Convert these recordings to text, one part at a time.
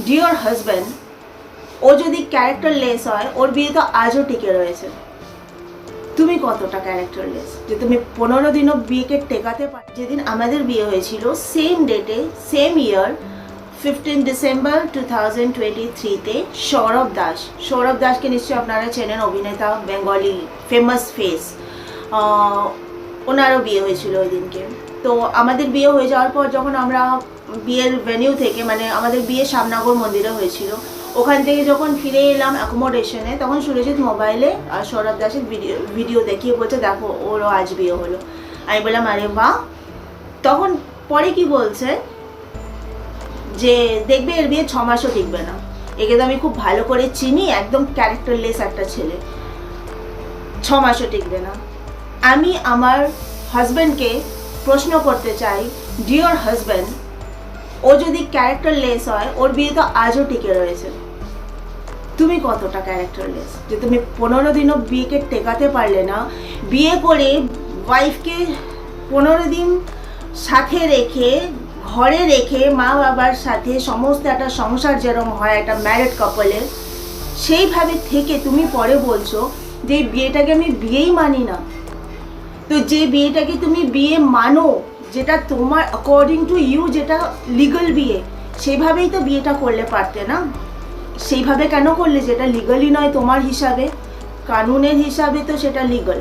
ডিওর husband ও যদি character less হয়, ওর বিয়ে তো আজও টিকে রয়েছে। তুমি কতটা ক্যারেক্টার লেস যে তুমি পনেরো দিনও বিয়েকে টেকাতে পার যেদিন আমাদের বিয়ে হয়েছিল সেম ডেটে same year fifteen December two thousand twenty থ্রিতে সৌরভ দাস। সৌরভ দাসকে নিশ্চয়ই আপনারা চেনেন, অভিনেতা বেঙ্গলি ফেমাস ফেস ওনারও বিয়ে হয়েছিল ওই দিনকে। তো আমাদের বিয়ে হয়ে যাওয়ার পর যখন আমরা বিয়ের ভেনিউ থেকে মানে আমাদের বিয়ে শ্যামনগর মন্দিরে হয়েছিল। ওখান থেকে যখন ফিরে এলাম অ্যাকোমোডেশনে তখন সুরজিৎ মোবাইলে আর সৌরভ দাসের ভিডিও ভিডিও দেখিয়ে বলছে, দেখো, ওরও আজ বিয়ে হলো। আমি বললাম, আরে বাহ! তখন পরে কি বলছে? যে, দেখবে এর বিয়ে ছ মাসও টিকবে না। একে তো আমি খুব ভালো করে চিনি, একদম ক্যারেক্টারলেস একটা ছেলে। ছ মাসও টিকবে না। আমি আমার হাজব্যান্ডকে প্রশ্ন করতে চাই ডিওর হাজব্যান্ড ও যদি ক্যারেক্টারলেস হয়, ওর বিয়ে তো আজও টিকে রয়েছে। তুমি কতটা ক্যারেক্টারলেস যে তুমি পনেরো দিনও বিয়েকে টেকাতে পারলে না, বিয়ে করে ওয়াইফকে পনেরো দিন সাথে রেখে, ঘরে রেখে মা বাবার সাথে সমস্ত একটা সংসার যেরকম হয়, একটা ম্যারেড কাপলের সেইভাবে থেকে তুমি পরে বলছো যে বিয়েটাকে আমি বিয়েই মানি না। তো যে বিয়েটাকে তুমি বিয়ে মানো যেটা তোমার অ্যাকর্ডিং টু ইউ যেটা লিগাল বিয়ে, সেভাবেই তো বিয়েটা করলে পারতে না? সেইভাবে কেন করলে? যেটা লিগালি নয় তোমার হিসাবে, কানুনের হিসাবে তো সেটা লিগাল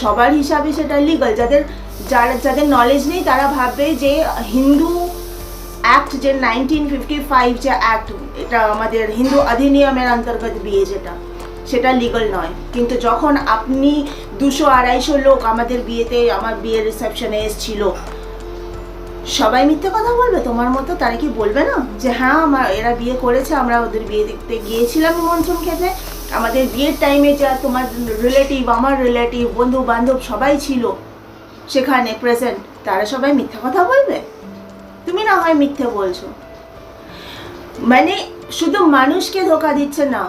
সবার হিসাবে সেটা লিগাল যাদের, যারা, যাদের নলেজ নেই, তারা ভাববে যে হিন্দু অ্যাক্ট যে নাইনটিন ফিফটি ফাইভ যে অ্যাক্ট এটা আমাদের হিন্দু অধিনিয়মের অন্তর্গত বিয়ে যেটা। সেটা লিগাল নয়। কিন্তু যখন আপনি দুশো আড়াইশো লোক আমাদের বিয়েতে, আমার বিয়ের রিসেপশনে এসেছিল, সবাই মিথ্যে কথা বলবে? তোমার মতো তারা কি বলবে না? যে হ্যাঁ আমার, এরা বিয়ে করেছে, আমরা ওদের বিয়ে দেখতে গিয়েছিলাম নিমন্ত্রণ খেতে আমাদের বিয়ের টাইমে যা তোমার রিলেটিভ আমার রিলেটিভ বন্ধু বান্ধব সবাই ছিল সেখানে প্রেজেন্ট তারা সবাই মিথ্যা কথা বলবে? তুমি না হয় মিথ্যে বলছো। মানে শুধু মানুষকে ধোকা দিচ্ছে না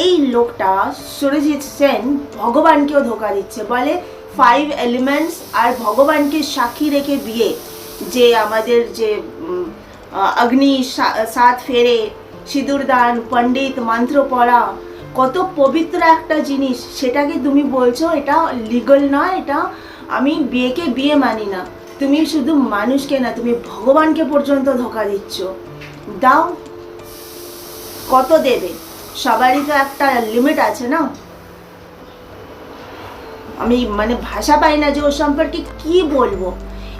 এই লোকটা সুরজিৎ সেন ভগবানকেও ধোকা দিচ্ছে। বলে ফাইভ এলিমেন্টস আর ভগবানকে সাক্ষী রেখে বিয়ে যে আমাদের যে অগ্নি সাত ফেরে সিঁদুরদান পণ্ডিত, মন্ত্র পড়া, কত পবিত্র একটা জিনিস। সেটাকে তুমি বলছো, এটা লিগাল নয় এটা আমি বিয়েকে বিয়ে মানি না। তুমি শুধু মানুষকে না, তুমি ভগবানকে পর্যন্ত ধোকা দিচ্ছ। দাও, কত দেবে? সবারই তো একটা লিমিট আছে, না? আমি মানে ভাষা পাই না যে ওর সম্পর্কে কি বলব?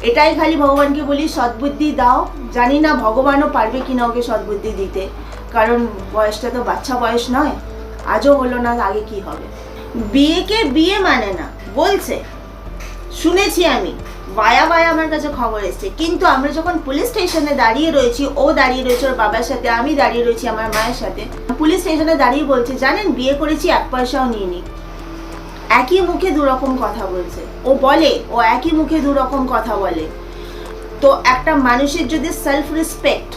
এটাই খালি ভগবানকে বলি, সদ্বুদ্ধি দাও। জানি না ভগবানও পারবে কিনা ওকে সদ্বুদ্ধি দিতে। কারণ বয়সটা তো বাচ্চা বয়স নয়। আজও হলো না আগে কি হবে। বিয়েকে বিয়ে মানে না, বলছে। শুনেছি আমি। বায়া বায়া আমার কাছে খবর এসছে। কিন্তু আমরা যখন পুলিশ স্টেশনে দাঁড়িয়ে রয়েছি, ও দাঁড়িয়ে রয়েছে ওর বাবার সাথে, আমি দাঁড়িয়ে রয়েছি আমার মায়ের সাথে। পুলিশ স্টেশনে দাঁড়িয়ে বলছে, জানেন, বিয়ে করেছি, এক পয়সাও নিয়ে একই মুখে দুরকম কথা বলছে। ও বলে, ও একই মুখে দুরকম কথা বলে। তো একটা মানুষের যদি সেলফ রেসপেক্ট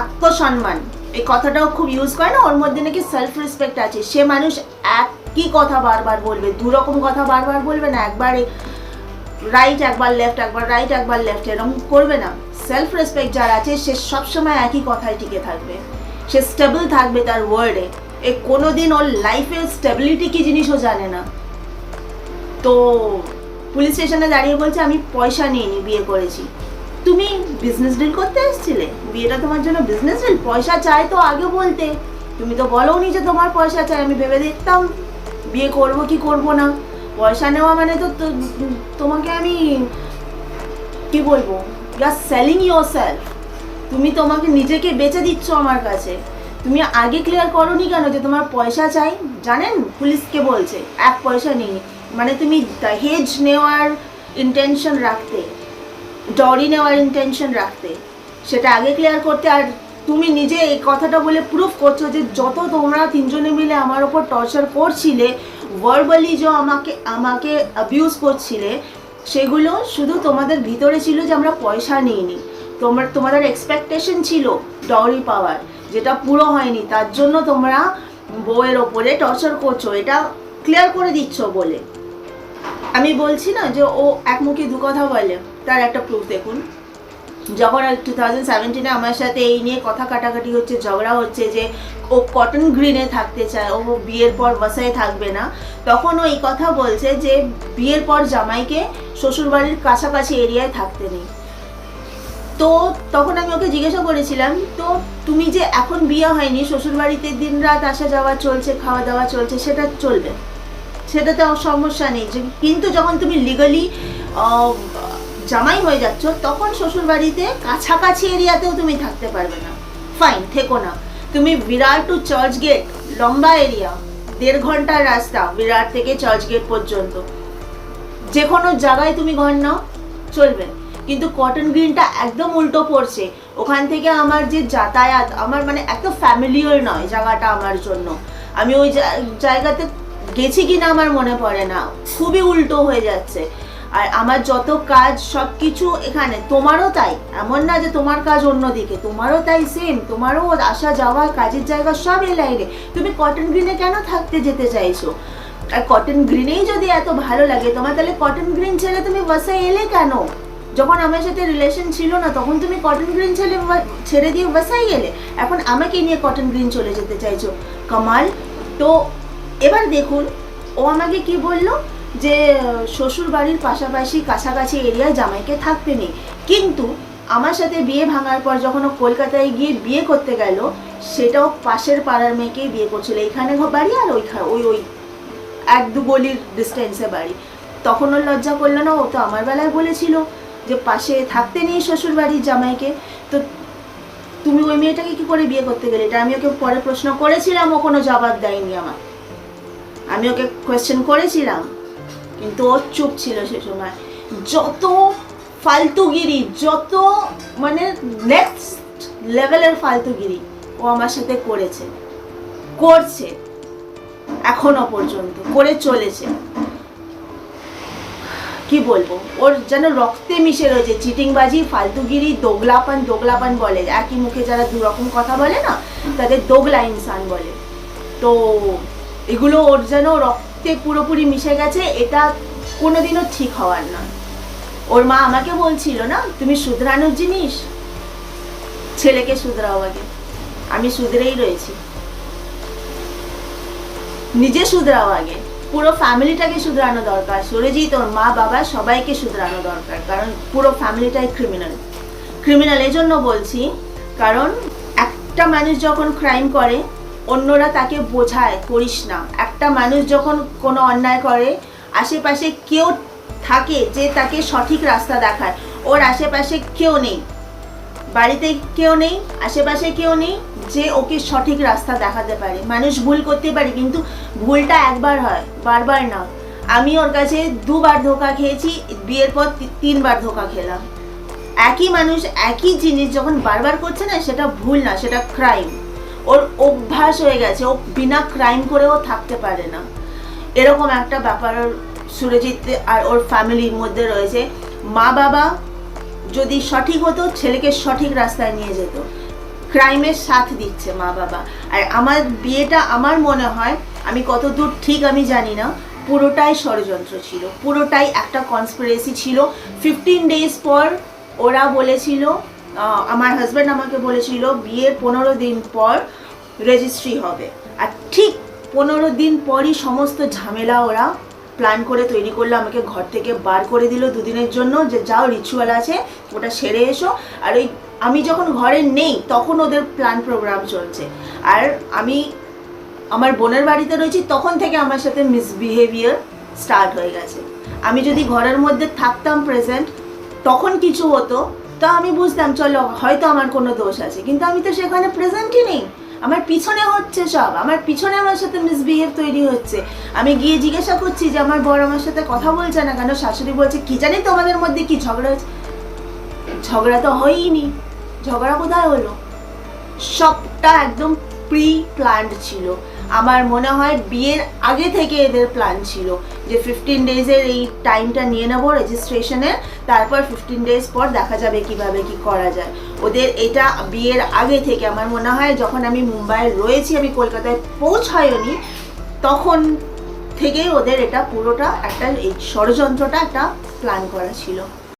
আত্মসম্মান, এই কথাটাও খুব ইউজ করে না, ওর মধ্যে নাকি সেলফ রেসপেক্ট আছে। সে মানুষ একই কথা বারবার বলবে, দুরকম কথা বারবার বলবে না, একবারে রাইট একবার লেফট একবার রাইট একবার লেফট এরকম করবে না। সেলফ রেসপেক্ট যার আছে, সে সবসময় একই কথায় টিকে থাকবে। সে স্টেবল থাকবে তার ওয়ার্ডে এ কোনো দিন ওর লাইফের স্টেবিলিটি কি জিনিসও জানে না। তো পুলিশ স্টেশনে দাঁড়িয়ে বলছে, আমি পয়সা নিইনি, বিয়ে করেছি। তুমি বিজনেস ডিল করতে এসেছিলে? বিয়েটা তোমার জন্য বিজনেস ডিল পয়সা চাই তো আগে বলতে। তুমি তো বলোনি যে তোমার পয়সা চাই, আমি ভেবে দেখতাম। বিয়ে করব কি করব না? পয়সা নেওয়া মানে তো তোমাকে আমি কি বলব? You are selling yourself তুমি তোমাকে নিজেকে বেচে দিচ্ছ আমার কাছে। তুমি আগে ক্লিয়ার করোনি কেন যে তোমার পয়সা চাই? জানেন? পুলিশকে বলছে, এক পয়সা নেই। মানে তুমি দহেজ নেওয়ার ইন্টেনশন রাখতে ডরি নেওয়ার ইন্টেনশন রাখতে, সেটা আগে ক্লিয়ার করতে আর তুমি নিজে এই কথাটা বলে প্রুফ করছ যে যত তোমরা তিনজনে মিলে আমার ওপর টর্চার করছিলে ভার্বালি যে আমাকে আমাকে অ্যাবিউজ করছিলে, সেগুলো শুধু তোমাদের ভিতরে ছিল যে আমরা পয়সা নিইনি। তোমার, তোমাদের এক্সপেকটেশন ছিল ডরি পাওয়ার, যেটা পুরো হয়নি। তার জন্য তোমরা বউয়ের ওপরে টর্চার করছ, এটা ক্লিয়ার করে দিচ্ছ বলে। আমি বলছি না যে ও এক মুখে দু কথা বলে, তার একটা প্রুফ দেখুন। যখন টু থাউজেন্ড সেভেন্টিনে আমার সাথে এই নিয়ে কথা কাটাকাটি হচ্ছে, ঝগড়া হচ্ছে যে ও কটন গ্রিনে থাকতে চায়, ও বিয়ের পর বাসায় থাকবে না, তখন ও এই কথা বলছে যে বিয়ের পর জামাইকে শ্বশুরবাড়ির কাছাকাছি এরিয়ায় থাকতে নেই। তো তখন আমি ওকে জিজ্ঞাসা করেছিলাম, তো তুমি যে এখন বিয়ে হয়নি, শ্বশুরবাড়িতে দিন রাত আসা যাওয়া চলছে, খাওয়া দাওয়া চলছে, সেটা চলবে? সেটা তো সমস্যা নেই। কিন্তু যখন তুমি লিগালি জামাই হয়ে যাচ্ছ, তখন শ্বশুরবাড়িতে কাছাকাছি এরিয়াতেও তুমি থাকতে পারবে না। ফাইন থেকো না। তুমি বিরাট টু চার্চ গেট লম্বা এরিয়া, দেড় ঘণ্টার রাস্তা, বিরাট থেকে চার্চ গেট পর্যন্ত। যে কোনো জায়গায় তুমি ঘর নাও, চলবে। কিন্তু কটন গ্রিনটা একদম উল্টো পড়ছে। ওখান থেকে আমার যে যাতায়াত, আমার মানে এত ফ্যামিলিয়ার নয় জায়গাটা আমার জন্য। আমি ওই জায়গাতে গেছি কিনা আমার মনে পড়ে না। খুবই উল্টো হয়ে যাচ্ছে। আর আমার যত কাজ সব কিছু এখানে। তোমারও তাই। এমন না যে তোমার কাজ অন্যদিকে। তোমারও তাই সেম তোমারও আসা, যাওয়া, কাজের জায়গা সব এই লাইনে তুমি কটন গ্রিনে কেন থাকতে যেতে চাইছো? আর কটন গ্রিনেই যদি এত ভালো লাগে, তোমার তাহলে কটন গ্রিন ছেড়ে তুমি বাসায় এলে কেন? যখন আমার সাথে রিলেশন ছিল না, তখন তুমি কটন গ্রিন বা- ছেড়ে দিয়ে বাসায় গেলে। এখন আমাকে নিয়ে কটন গ্রিন চলে যেতে চাইছো। কামাল, তো এবার দেখুন, ও আমাকে কি বলল? যে শ্বশুর বাড়ির পাশাপাশি কাছাকাছি এরিয়ায় জামাইকে থাকতে নেই। কিন্তু আমার সাথে বিয়ে ভাঙার পর যখন ও কলকাতায় গিয়ে বিয়ে করতে গেল সেটাও পাশের পাড়ার মেয়েকেই বিয়ে করছিল। এখানে বাড়ি আর ওইখানে, ওই ওই এক দু গলির ডিস্টেন্সে বাড়ি। তখন ওর লজ্জা করল না, ও তো আমার বেলায় বলেছিল যে, পাশে থাকতে নেই শ্বশুর বাড়ির জামাইকে। তো তুমি ওই মেয়েটাকে কি করে বিয়ে করতে গেলে? এটা আমি ওকে পরে প্রশ্ন করেছিলাম, ও কোনো জবাব দেয়নি আমার আমি ওকে কোয়েশ্চেন করেছিলাম কিন্তু চুপ ছিল সে সময়। যত ফালতুগিরি, যত মানে নেক্সট লেভেলের ফালতুগিরি ও আমার সাথে করেছে। করছে। এখনও পর্যন্ত করে চলেছে। কি বলব? ওর যেন রক্তে মিশে রয়েছে। চিটিংবাজি, ফালতুগিরি, দোগলাপান দোগলাপান বলে। একই মুখে যারা দু রকম কথা বলে না, তাদের দোগলা ইনসান বলে। তো এগুলো ওর যেন রক্তে পুরোপুরি মিশে গেছে, এটা কোনোদিনও ঠিক হওয়ার না ওর মা আমাকে বলছিল না, তুমি শুধরানোর জিনিস? ছেলেকে শুধরাও আগে। আমি শুধরেই রয়েছি। নিজে শুধরাও আগে। পুরো ফ্যামিলিটাকে শুধরানো দরকার। সুরজিৎ, ওর মা, বাবা সবাইকে শুধরানো দরকার, কারণ পুরো ফ্যামিলিটাই ক্রিমিনাল ক্রিমিনাল এই জন্য বলছি, কারণ একটা মানুষ যখন ক্রাইম করে অন্যরা তাকে বোঝায়, করিস না। একটা মানুষ যখন কোনো অন্যায় করে, আশেপাশে কেউ থাকে যে তাকে সঠিক রাস্তা দেখায়। ওর আশেপাশে কেউ নেই। বাড়িতে কেউ নেই, আশেপাশে কেউ নেই যে ওকে সঠিক রাস্তা দেখাতে পারে। মানুষ ভুল করতে পারে, কিন্তু ভুলটা একবার হয়, বারবার না। আমি ওর কাছে দুবার ধোকা খেয়েছি, বিয়ের পর তিনবার ধোকা খেলাম। একই মানুষ একই জিনিস যখন বারবার করছে না, সেটা ভুল না, সেটা ক্রাইম ওর অভ্যাস হয়ে গেছে, ও বিনা ক্রাইম করেও থাকতে পারে না। এরকম একটা ব্যাপার সুরজিৎ আর ওর ফ্যামিলির মধ্যে রয়েছে। মা বাবা যদি সঠিক হতো, ছেলেকে সঠিক রাস্তায় নিয়ে যেত। ক্রাইমের সাথ দিচ্ছে মা বাবা আর আমার বিয়েটা আমার মনে হয়, আমি কত দূর ঠিক আমি জানি না, পুরোটাই ষড়যন্ত্র ছিল। পুরোটাই একটা কনস্পিরেসি ছিল। ফিফটিন ডেজ পর ওরা বলেছিল আমার হাজব্যান্ড আমাকে বলেছিল, বিয়ের পনেরো দিন পর রেজিস্ট্রি হবে। আর ঠিক পনেরো দিন পরই সমস্ত ঝামেলা ওরা প্ল্যান করে তৈরি করল, আমাকে ঘর থেকে বার করে দিল দুদিনের জন্য যে যাও রিচুয়াল আছে, ওটা সেরে এসো। আর ওই আমি যখন ঘরে নেই, তখন ওদের প্ল্যান প্রোগ্রাম চলছে। আর আমি আমার বোনের বাড়িতে রয়েছি, তখন থেকে আমার সাথে মিসবিহেভিয়ার স্টার্ট হয়ে গেছে। আমি যদি ঘরের মধ্যে থাকতাম প্রেজেন্ট তখন কিছু হতো তা আমি বুঝতাম, চলো, হয়তো আমার কোনো দোষ আছে। কিন্তু আমি তো সেখানে প্রেজেন্টই নেই। আমার পিছনে হচ্ছে সব। আমার পিছনে আমার সাথে মিসবিহেভ তৈরি হচ্ছে। আমি গিয়ে জিজ্ঞাসা করছি যে, আমার বর আমার সাথে কথা বলছে না কেন? শাশুড়ি বলছে, কি জানি তোমাদের মধ্যে কি ঝগড়া হয়েছে ঝগড়া তো হয়ইনি। ঝগড়া কোথায় হলো? সবটা একদম প্রি প্ল্যান্ড ছিল। আমার মনে হয় বিয়ের আগে থেকে এদের প্ল্যান ছিল যে ফিফটিন ডেজের এই টাইমটা নিয়ে নেব রেজিস্ট্রেশনের তারপর ফিফটিন ডেজ পর দেখা যাবে কীভাবে কি করা যায়। ওদের এটা বিয়ের আগে থেকে আমার মনে হয় যখন আমি মুম্বাইয়ে রয়েছি, আমি কলকাতায় পৌঁছায়নি, তখন থেকেই ওদের এটা পুরোটা একটা এই ষড়যন্ত্রটা একটা প্ল্যান করা ছিল।